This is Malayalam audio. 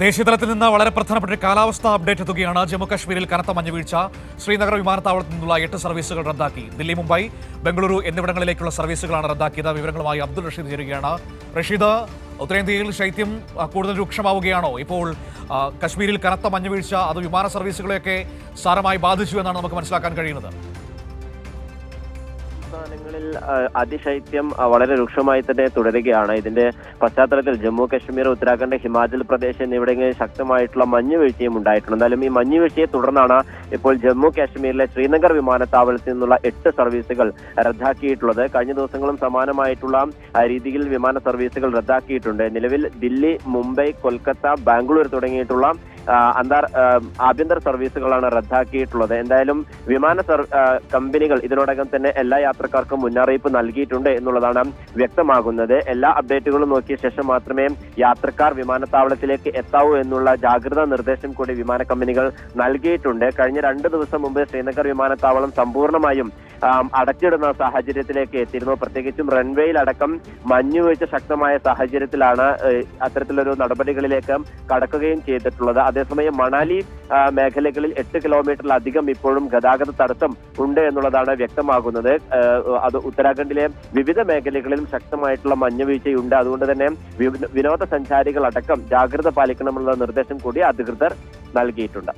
ദേശീയതലത്തിൽ നിന്ന് വളരെ പ്രധാനപ്പെട്ട ഒരു കാലാവസ്ഥാ അപ്ഡേറ്റ് എത്തുകയാണ് ജമ്മുകശ്മീരിൽ കനത്ത കനത്ത മഞ്ഞുവീഴ്ച ശ്രീനഗർ വിമാനത്താവളത്തിൽ നിന്നുള്ള എട്ട് സർവീസുകൾ റദ്ദാക്കി. ദില്ലി മുംബൈ ബംഗളൂരു എന്നിവിടങ്ങളിലേക്കുള്ള സർവീസുകളാണ് റദ്ദാക്കിയത്. വിവരങ്ങളുമായി അബ്ദുൾ റഷീദ് ചേരുകയാണ്. റഷീദ് ഉത്തരേന്ത്യയിൽ ശൈത്യം കൂടുതൽ രൂക്ഷമാവുകയാണോ? ഇപ്പോൾ കശ്മീരിൽ കനത്ത മഞ്ഞുവീഴ്ച അത് വിമാന സർവീസുകളെയൊക്കെ സാരമായി ബാധിച്ചു എന്നാണ് നമുക്ക് മനസ്സിലാക്കാൻ കഴിയുന്നത്. സംസ്ഥാനങ്ങളിൽ അതിശൈത്യം വളരെ രൂക്ഷമായി തന്നെ തുടരുകയാണ്. ഇതിന്റെ പശ്ചാത്തലത്തിൽ ജമ്മു കശ്മീർ ഉത്തരാഖണ്ഡ് ഹിമാചൽ പ്രദേശ് എന്നിവിടങ്ങളിൽ ശക്തമായിട്ടുള്ള മഞ്ഞുവീഴ്ചയും ഉണ്ടായിട്ടുണ്ട്. എന്തായാലും ഈ മഞ്ഞുവീഴ്ചയെ തുടർന്നാണ് ഇപ്പോൾ ജമ്മു കാശ്മീരിലെ ശ്രീനഗർ വിമാനത്താവളത്തിൽ നിന്നുള്ള എട്ട് സർവീസുകൾ റദ്ദാക്കിയിട്ടുള്ളത്. കഴിഞ്ഞ ദിവസങ്ങളും സമാനമായിട്ടുള്ള രീതിയിൽ വിമാന സർവീസുകൾ റദ്ദാക്കിയിട്ടുണ്ട്. നിലവിൽ ദില്ലി മുംബൈ കൊൽക്കത്ത ബാംഗ്ലൂർ തുടങ്ങിയിട്ടുള്ള അന്താർ ആഭ്യന്തര സർവീസുകളാണ് റദ്ദാക്കിയിട്ടുള്ളത്. എന്തായാലും വിമാന കമ്പനികൾ ഇതിനോടകം തന്നെ എല്ലാ യാത്രക്കാർക്കും മുന്നറിയിപ്പ് നൽകിയിട്ടുണ്ട് എന്നുള്ളതാണ് വ്യക്തമാകുന്നത്. എല്ലാ അപ്ഡേറ്റുകളും നോക്കിയ ശേഷം മാത്രമേ യാത്രക്കാർ വിമാനത്താവളത്തിലേക്ക് എത്താവൂ എന്നുള്ള ജാഗ്രതാ നിർദ്ദേശം കൂടി വിമാന കമ്പനികൾ നൽകിയിട്ടുണ്ട്. കഴിഞ്ഞ രണ്ട് ദിവസം മുമ്പ് ശ്രീനഗർ വിമാനത്താവളം സമ്പൂർണമായും അടച്ചിടുന്ന സാഹചര്യത്തിലേക്ക് എത്തിയിരുന്നു. പ്രത്യേകിച്ചും റൺവേയിൽ അടക്കം മഞ്ഞുവീഴ്ച ശക്തമായ സാഹചര്യത്തിലാണ് അത്തരത്തിലൊരു നടപടികളിലേക്ക് കടക്കുകയും ചെയ്തിട്ടുള്ളത്. അതേസമയം മണാലി മേഖലകളിൽ എട്ട് കിലോമീറ്ററിലധികം ഇപ്പോഴും ഗതാഗത തടസ്സം ഉണ്ട് എന്നുള്ളതാണ് വ്യക്തമാകുന്നത്. അത് ഉത്തരാഖണ്ഡിലെ വിവിധ മേഖലകളിലും ശക്തമായിട്ടുള്ള മഞ്ഞുവീഴ്ചയുണ്ട് അതുകൊണ്ട് തന്നെ വിനോ- വിനോദസഞ്ചാരികൾ അടക്കം ജാഗ്രത പാലിക്കണമെന്നുള്ള നിർദ്ദേശം കൂടി അധികൃതർ നൽകിയിട്ടുണ്ട്.